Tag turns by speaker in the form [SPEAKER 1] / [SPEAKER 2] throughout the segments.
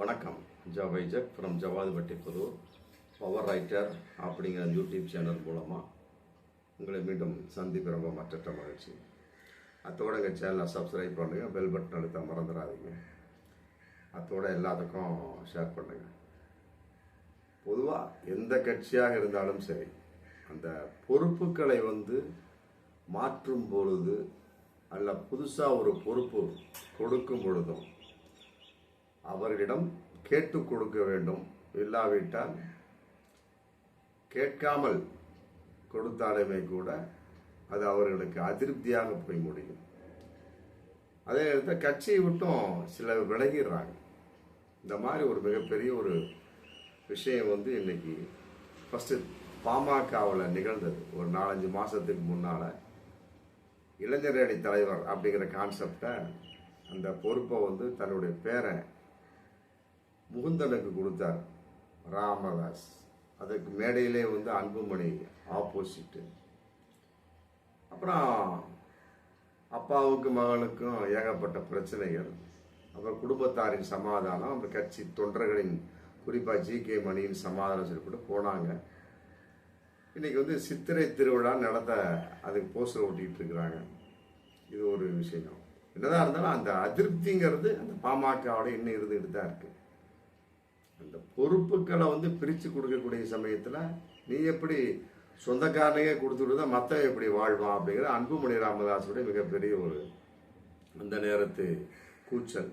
[SPEAKER 1] வணக்கம். ஜா வைஜக் from Javadhupatti Puthur. Power writer அப்படிங்கிற யூடியூப் சேனல் மூலமாக உங்களை மீண்டும் சந்திப்பு ரொம்ப மற்றற்ற மகிழ்ச்சி. அத்தோட எங்கள் சேனலை சப்ஸ்கிரைப் பண்ணுங்கள் பெல் பட்டன் அழுத்த மறந்துடாதீங்க. அத்தோட எல்லாத்துக்கும் ஷேர் பண்ணுங்கள் பொதுவாக எந்த கட்சியாக இருந்தாலும் சரி அந்த பொறுப்புகளை வந்து மாற்றும் பொழுது அல்ல புதுசாக ஒரு பொறுப்பு கொடுக்கும் பொழுதும் அவர்களிடம் கேட்டு கொடுக்க வேண்டும். இல்லாவிட்டால் கேட்காமல் கொடுத்தாலுமே கூட அது அவர்களுக்கு அதிருப்தியாக போய் முடியும். அதே நேரத்தில் கட்சியை விட்டும் சிலர் விலகிடுறாங்க. இந்த மாதிரி ஒரு மிகப்பெரிய ஒரு விஷயம் வந்து இன்னைக்கு ஃபஸ்ட்டு பாமகவில் நிகழ்ந்தது. ஒரு நாலஞ்சு மாதத்துக்கு முன்னால் இளைஞரணி தலைவர் அப்படிங்கிற கான்செப்டை அந்த பொறுப்பை வந்து தன்னுடைய பேரை முகுந்தனுக்கு கொடுத்தார். ராமதாஸ். அதுக்கு மேடையிலே வந்து அன்புமணி ஆப்போசிட்டு அப்புறம் அப்பாவுக்கு மகளுக்கும் ஏகப்பட்ட பிரச்சனைகள். அப்புறம் குடும்பத்தாரின் சமாதானம் அப்புறம் கட்சி தொண்டர்களின் குறிப்பாக ஜி. கே. மணியின் சமாதானம் சொல்லிவிட்டு போனாங்க. இன்றைக்கி வந்து சித்திரை திருவிழா நடத்த அதுக்கு போஸ்டர் ஓட்டிகிட்டு இருக்கிறாங்க. இது ஒரு விஷயம். என்னதான் இருந்தாலும் அந்த அதிருப்திங்கிறது அந்த பாமகவோட இன்னும் இருந்துகிட்டு தான் இருக்குது அந்த பொறுப்புகளை வந்து பிரித்து கொடுக்கக்கூடிய சமயத்தில் நீ எப்படி சொந்தக்காரனையே கொடுத்துட்டு தான் மற்ற எப்படி வாழ்வான் அப்படிங்கிற அன்புமணி ராமதாஸோட மிகப்பெரிய ஒரு அந்த நேரத்து கூச்சல்.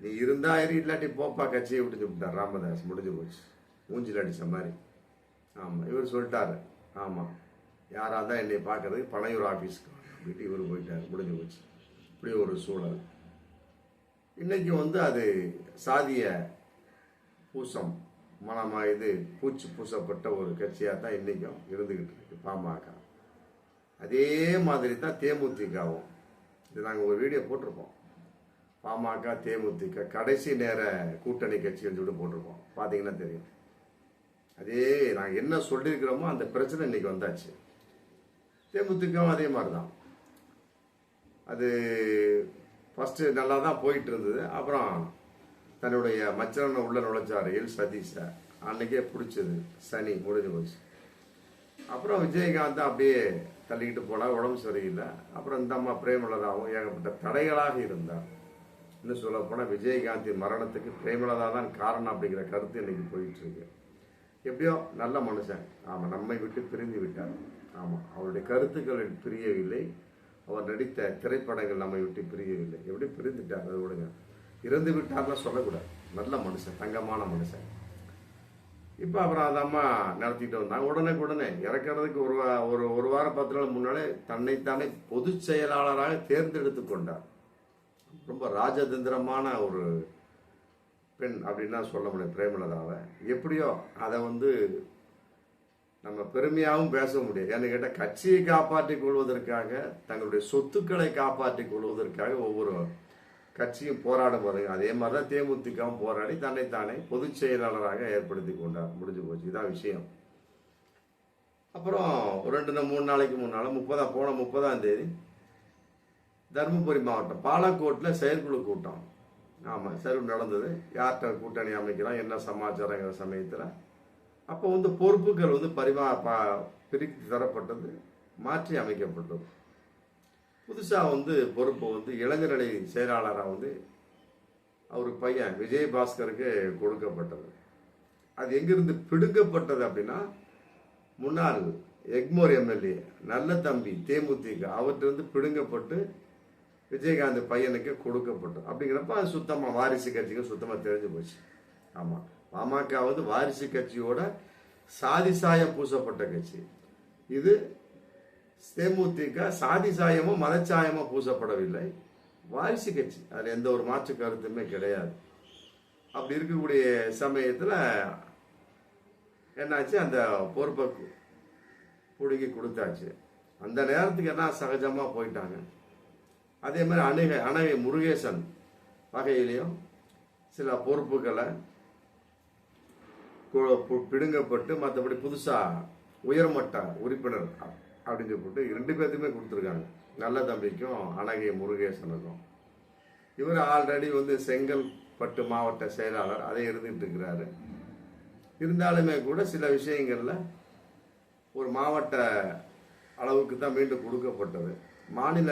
[SPEAKER 1] நீ இருந்தா இரு இல்லாட்டி போப்பா கட்சியை விட்டு விட்டார் ராமதாஸ் முடிஞ்சு போச்சு. மூஞ்சில் அடிச்ச மாதிரி. ஆமாம் இவர் சொல்லிட்டாரு. ஆமாம் யாராக தான் என்னை பார்க்கறதுக்கு பழையூர் ஆஃபீஸ்க்கு அப்படின்ட்டு இவர் போயிட்டார். முடிஞ்சு போச்சு. இப்படி ஒரு சூழல். இன்னைக்கு வந்து அது சாதிய பூசம் மனமாக இது பூச்சி பூசப்பட்ட ஒரு கட்சியாக தான் இன்றைக்கும் இருந்துக்கிட்டு இருக்கு பாமக. அதே மாதிரி தான் தேமுதிகவும். இது நாங்கள் ஒரு வீடியோ போட்டிருப்போம். பாமக தேமுதிக கடைசி நேர கூட்டணி கட்சின்னு சொல்லிட்டு போட்டிருப்போம். பார்த்தீங்கன்னா தெரியும். அதே நாங்கள் என்ன சொல்லியிருக்கிறோமோ அந்த பிரச்சனை இன்னைக்கு வந்தாச்சு. தேமுதிகவும் அதே மாதிரி தான் அது ஃபஸ்ட்டு நல்லா தான் போயிட்டு இருந்தது. அப்புறம் தன்னுடைய மச்சனை உள்ள நுழைச்சார் எல் சதீஷை அன்னைக்கே பிடிச்சது. சனி முடிஞ்சு போச்சு. அப்புறம் விஜயகாந்த் அப்படியே தள்ளிக்கிட்டு போனால் உடம்பு சரியில்லை. அப்புறம் இந்த அம்மா பிரேமலதாவும் ஏகப்பட்ட தடைகளாக இருந்தார். இன்னும் சொல்ல போனால் விஜயகாந்தின் மரணத்துக்கு பிரேமலதா தான் காரணம் அப்படிங்கிற கருத்து இன்னைக்கு போயிட்டு இருக்கு எப்படியோ நல்ல மனுஷன். ஆமாம் நம்மை விட்டு பிரிந்து விட்டார். ஆமாம் அவருடைய கருத்துக்கள் பிரியவில்லை. அவர் நடித்த திரைப்படங்கள் நம்மை விட்டு பிரியவில்லை. எப்படி பிரிந்துட்டார்? அதை விடுங்க. இறந்து விட்டார்லாம் சொல்லக்கூடாது. நல்ல மனுஷன் தங்கமான மனுஷன். இப்போ அப்புறம் அந்த அம்மா நடத்திட்டு வந்தாங்க. உடனே உடனே இறக்கிறதுக்கு ஒரு வா- ஒரு ஒரு வாரம் பத்து நாள் முன்னாலே தன்னைத்தானே பொதுச் செயலாளராக தேர்ந்தெடுத்து கொண்டார். ரொம்ப ராஜதந்திரமான ஒரு பெண் அப்படின்னா சொல்ல முடியும் பிரேமலதாவை. எப்படியோ அதை வந்து நம்ம பெருமையாகவும் பேச முடியும் ஏன்னு கேட்டால் கட்சியை காப்பாற்றிக் கொள்வதற்காக தங்களுடைய சொத்துக்களை காப்பாற்றிக் கொள்வதற்காக ஒவ்வொரு கட்சியும் போராட போது அதே மாதிரி தான் தேமுதிகவும் போராடி தன்னைத்தானே பொதுச் செயலாளராக ஏற்படுத்தி கொண்டார். முடிஞ்சு போச்சு. இதான் விஷயம். அப்புறம் ரெண்டு மூணு நாளைக்கு முன்னால் முப்பதாம் போன முப்பதாம் தேதி தருமபுரி மாவட்டம் பாலக்கோட்டில் செயற்குழு கூட்டம். ஆமாம் செயற்குழு நடந்தது. யார்கிட்ட கூட்டணி அமைக்கலாம் என்ன சமாச்சாரங்கிற சமயத்தில். அப்போ வந்து பொறுப்புகள் வந்து பரிமா பா பிரித்து தரப்பட்டது மாற்றி அமைக்கப்பட்டது. புதுசாக வந்து பொறுப்பு வந்து இளைஞரணி செயலாளராக வந்து அவர் பையன் விஜயபாஸ்கருக்கு கொடுக்கப்பட்டது. அது எங்கிருந்து பிடுங்கப்பட்டது அப்படின்னா முன்னாள் எக்மோர் எம்எல்ஏ நல்ல தம்பி தேமுதிக அவற்றிலிருந்து பிடுங்கப்பட்டு விஜயகாந்த் பையனுக்கு கொடுக்கப்பட்டது. அப்படிங்கிறப்ப அது சுத்தமாக வாரிசு கட்சிக்கு சுத்தமாக தெரிஞ்சு போச்சு. ஆமாம் பாமக வந்து வாரிசு கட்சியோட சாதி சாயம் பூசப்பட்ட கட்சி. இது தேமுதிக சாதி சாயமோ மதச்சாயமோ பூசப்படவில்லை. வாரிசு கட்சி அதில் எந்த ஒரு மாற்று கருத்துமே கிடையாது. அப்படி இருக்கக்கூடிய சமயத்தில் என்னாச்சு? அந்த பொறுப்பை பிடுங்கி கொடுத்தாச்சு. அந்த நேரத்துக்கு என்ன சகஜமாக போயிட்டாங்க. அதே மாதிரி அணுகை அணகை முருகேசன் வகையிலையும் சில பொறுப்புகளை பிடுங்கப்பட்டு மற்றபடி புதுசாக உயர்மட்ட உறுப்பினர் அப்படின்னு சொல்லிட்டு ரெண்டு பேர்த்துமே கொடுத்துருக்காங்க. நல்ல தம்பிக்கும் அழகிய முருகேசனுக்கும். இவர் ஆல்ரெடி வந்து செங்கல்பட்டு மாவட்ட செயலாளர் அதை இருந்துகிட்டு இருக்கிறாரு இருந்தாலுமே கூட சில விஷயங்களில் ஒரு மாவட்ட அளவுக்கு தான் மீண்டும் கொடுக்கப்பட்டது. மாநில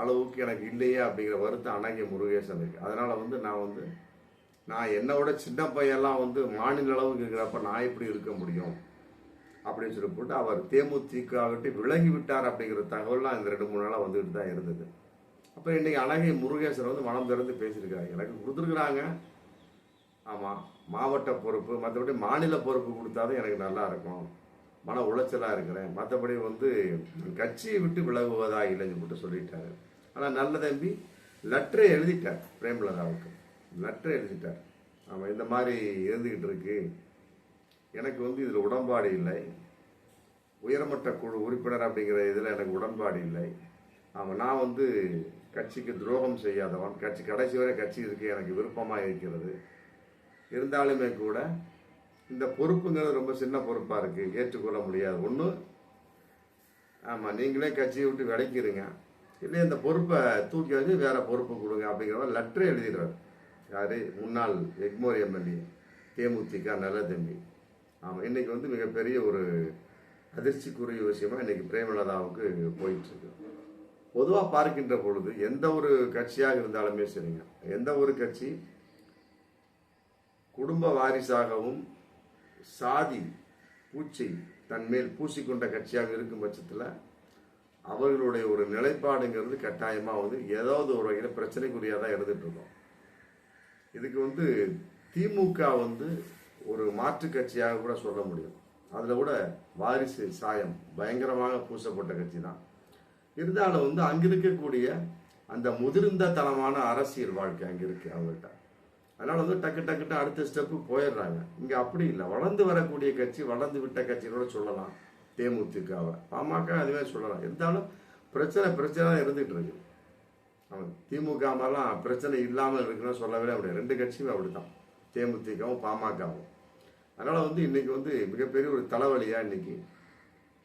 [SPEAKER 1] அளவுக்கு எனக்கு இல்லையே அப்படிங்கிற வருத்தம் அணங்கிய முருகேசன் இருக்கு அதனால வந்து நான் வந்து நான் என்னோட சின்ன பையன்லாம் வந்து மாநில அளவுக்கு இருக்கிறப்ப நான் எப்படி இருக்க முடியும்? அப்படின்னு சொல்லி போட்டு அவர் தேமுதிக விட்டு விலகி விட்டார் அப்படிங்கிற தகவல்லாம் இந்த ரெண்டு மூணு நாளாக வந்துட்டு தான் இருந்தது. அப்போ இன்னைக்கு அழகை முருகேசன் வந்து மனம் திறந்து பேசியிருக்காரு. எனக்கு கொடுத்துருக்குறாங்க. ஆமாம் மாவட்ட பொறுப்பு மற்றபடி மாநில பொறுப்பு கொடுத்தாலும் எனக்கு நல்லா இருக்கும். மன உளைச்சலாக இருக்கிறேன். மற்றபடி வந்து கட்சியை விட்டு விலகுவதா இல்லைன்னு மட்டும் சொல்லிட்டாரு. ஆனால் நல்ல தம்பி லெட்டரை எழுதிட்டார் பிரேமலதாவுக்கு. லெட்டரை எழுதிட்டார். ஆமாம் இந்த மாதிரி இருந்துக்கிட்டு இருக்கு. எனக்கு வந்து இதில் உடன்பாடு இல்லை. உயர்மட்ட குழு உறுப்பினர் அப்படிங்கிற இதில் எனக்கு உடன்பாடு இல்லை. ஆமாம் நான் வந்து கட்சிக்கு துரோகம் செய்யாதவன். கட்சி கடைசி வரை கட்சி இருக்கு எனக்கு விருப்பமாக இருக்கிறது. இருந்தாலுமே கூட இந்த பொறுப்புங்கிறது ரொம்ப சின்ன பொறுப்பாக இருக்குது ஏற்றுக்கொள்ள முடியாது. ஒன்று ஆமாம் நீங்களே கட்சியை விட்டு விளக்கிடுங்க இல்லை இந்த பொறுப்பை தூக்கி வச்சு வேறு பொறுப்பு கொடுங்க அப்படிங்கிற மாதிரி லெட்டரே எழுதிடுறாரு. யாரு? முன்னாள் எக்மோர் எம்எல்ஏ தேமுதிக நல்ல தம்பி ஆமாம் இன்னைக்கு வந்து மிகப்பெரிய ஒரு அதிர்ச்சிக்குரிய விஷயமா இன்னைக்கு பிரேமலதாவுக்கு போயிட்டு இருக்கு பொதுவாக பார்க்கின்ற பொழுது எந்த ஒரு கட்சியாக இருந்தாலுமே சரிங்க. எந்த ஒரு கட்சி குடும்ப வாரிசாகவும் சாதி பூச்சை தன்மேல் பூசிக்கொண்ட கட்சியாக இருக்கும் பட்சத்தில் அவர்களுடைய ஒரு நிலைப்பாடுங்கிறது கட்டாயமாக வந்து ஏதாவது ஒரு வகையில் பிரச்சனைக்குரியாக தான் இருந்துட்டு இருக்கோம். இதுக்கு வந்து திமுக வந்து ஒரு மாற்று கட்சியாக கூட சொல்ல முடியும். அதில் கூட வாரிசு சாயம் பயங்கரமாக பூசப்பட்ட கட்சி தான் இருந்தாலும் வந்து அங்கே இருக்கக்கூடிய அந்த முதிர்ந்த தனமான அரசியல் வாழ்க்கை அங்கே இருக்கு அவங்கள்ட்ட. அதனால வந்து டக்கு டக்குட்டு அடுத்த ஸ்டெப்பு போயிடுறாங்க. இங்கே அப்படி இல்லை. வளர்ந்து வரக்கூடிய கட்சி வளர்ந்து விட்ட கட்சியோட சொல்லலாம். தேமுதிகவை. பாமக அதுவே சொல்லலாம். இருந்தாலும் பிரச்சனை பிரச்சனை தான் இருந்துகிட்டு இருக்கு. அவன் திமுக மாதிரிலாம் பிரச்சனை இல்லாமல் இருக்குன்னு சொல்லவே அப்படியே ரெண்டு கட்சியுமே அப்படித்தான். தேமுதிகவும் பாமகவும். அதனால் வந்து இன்றைக்கி வந்து மிகப்பெரிய ஒரு தலைவலியாக இன்னைக்கு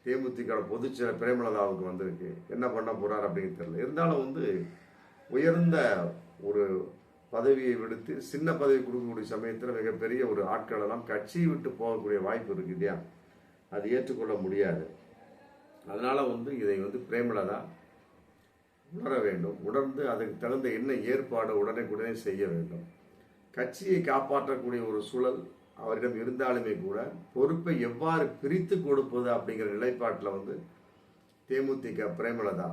[SPEAKER 1] தேமுதிக பொதுச்செயலர் பிரேமலதாவுக்கு வந்திருக்கு. என்ன பண்ண போகிறார் அப்படின்னு தெரியல. இருந்தாலும் வந்து உயர்ந்த ஒரு பதவியை விடுத்து சின்ன பதவி கொடுக்கக்கூடிய சமயத்தில் மிகப்பெரிய ஒரு ஆட்களெல்லாம் கட்சியை விட்டு போகக்கூடிய வாய்ப்பு இருக்கு இல்லையா? அது ஏற்றுக்கொள்ள முடியாது. அதனால் வந்து இதை வந்து பிரேமலதா உணர வேண்டும். உணர்ந்து அதுக்கு தகுந்த என்ன ஏற்பாடு உடனே உடனே செய்ய வேண்டும். கட்சியை காப்பாற்றக்கூடிய ஒரு சூழல் அவரிடம் இருந்தாலுமே கூட பொறுப்பை எவ்வாறு பிரித்து கொடுப்பது அப்படிங்கிற நிலைப்பாட்டில் வந்து தேமுதிக பிரேமலதா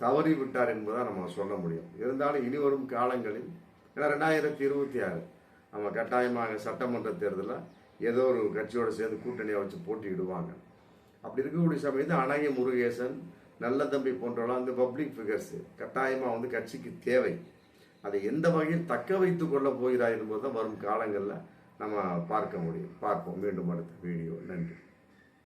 [SPEAKER 1] தவறி விட்டார் என்பதை நம்ம சொல்ல முடியும். இருந்தாலும் இனி வரும் காலங்களில் ஏன்னா ரெண்டாயிரத்தி இருபத்தி ஆறு நம்ம கட்டாயமாக சட்டமன்ற தேர்தலில் ஏதோ ஒரு கட்சியோடு சேர்ந்து கூட்டணியை வச்சு போட்டியிடுவாங்க. அப்படி இருக்கக்கூடிய சமயத்தில் அழகிய முருகேசன் நல்ல தம்பி போன்றவெல்லாம் அந்த பப்ளிக் ஃபிகர்ஸ் கட்டாயமாக வந்து கட்சிக்கு தேவை. அதை எந்த வகையில் தக்க வைத்து கொள்ள போகிறாய் என்பது தான் வரும் காலங்களில் நம்ம பார்க்க முடியும். பார்ப்போம். மீண்டும் அடுத்த வீடியோ. நன்றி.